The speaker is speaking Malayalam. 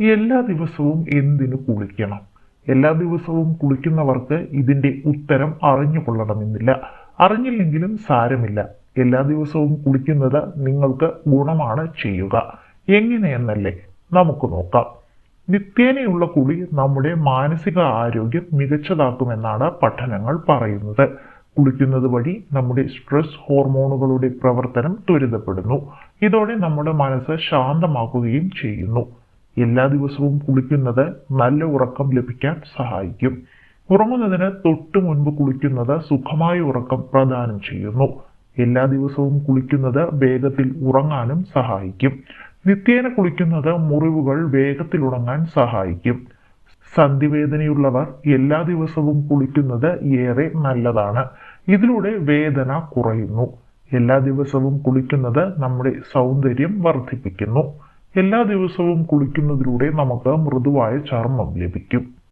എല്ലാ ദിവസവും എന്തിനു കുളിക്കണം? എല്ലാ ദിവസവും കുളിക്കുന്നവർക്ക് ഇതിന്റെ ഉത്തരം അറിഞ്ഞു കൊള്ളണമെന്നില്ല അറിഞ്ഞില്ലെങ്കിലും സാരമില്ല. എല്ലാ ദിവസവും കുളിക്കുന്നത് നിങ്ങൾക്ക് ഗുണമാണ് ചെയ്യുക. എങ്ങനെയെന്നല്ലേ? നമുക്ക് നോക്കാം. നിത്യേനയുള്ള കുളി നമ്മുടെ മാനസിക ആരോഗ്യം മികച്ചതാക്കുമെന്നാണ് പഠനങ്ങൾ പറയുന്നത്. കുളിക്കുന്നത് വഴി നമ്മുടെ സ്ട്രെസ് ഹോർമോണുകളുടെ പ്രവർത്തനം ത്വരിതപ്പെടുന്നു. ഇതോടെ നമ്മുടെ മനസ്സ് ശാന്തമാക്കുകയും ചെയ്യുന്നു. എല്ലാ ദിവസവും കുളിക്കുന്നത് നല്ല ഉറക്കം ലഭിക്കാൻ സഹായിക്കും. ഉറങ്ങുന്നതിന് തൊട്ട് മുൻപ് കുളിക്കുന്നത് സുഖമായ ഉറക്കം പ്രദാനം ചെയ്യുന്നു. എല്ലാ ദിവസവും കുളിക്കുന്നത് വേഗത്തിൽ ഉറങ്ങാനും സഹായിക്കും. നിത്യേന കുളിക്കുന്നത് മുറിവുകൾ വേഗത്തിൽ ഉണങ്ങാൻ സഹായിക്കും. സന്ധിവേദനയുള്ളവർ എല്ലാ ദിവസവും കുളിക്കുന്നത് ഏറെ നല്ലതാണ്. ഇതിലൂടെ വേദന കുറയുന്നു. എല്ലാ ദിവസവും കുളിക്കുന്നത് നമ്മുടെ സൗന്ദര്യം വർദ്ധിപ്പിക്കുന്നു. എല്ലാ ദിവസവും കുളിക്കുന്നതിലൂടെ നമുക്ക് മൃദുവായ ചർമ്മം ലഭിക്കും.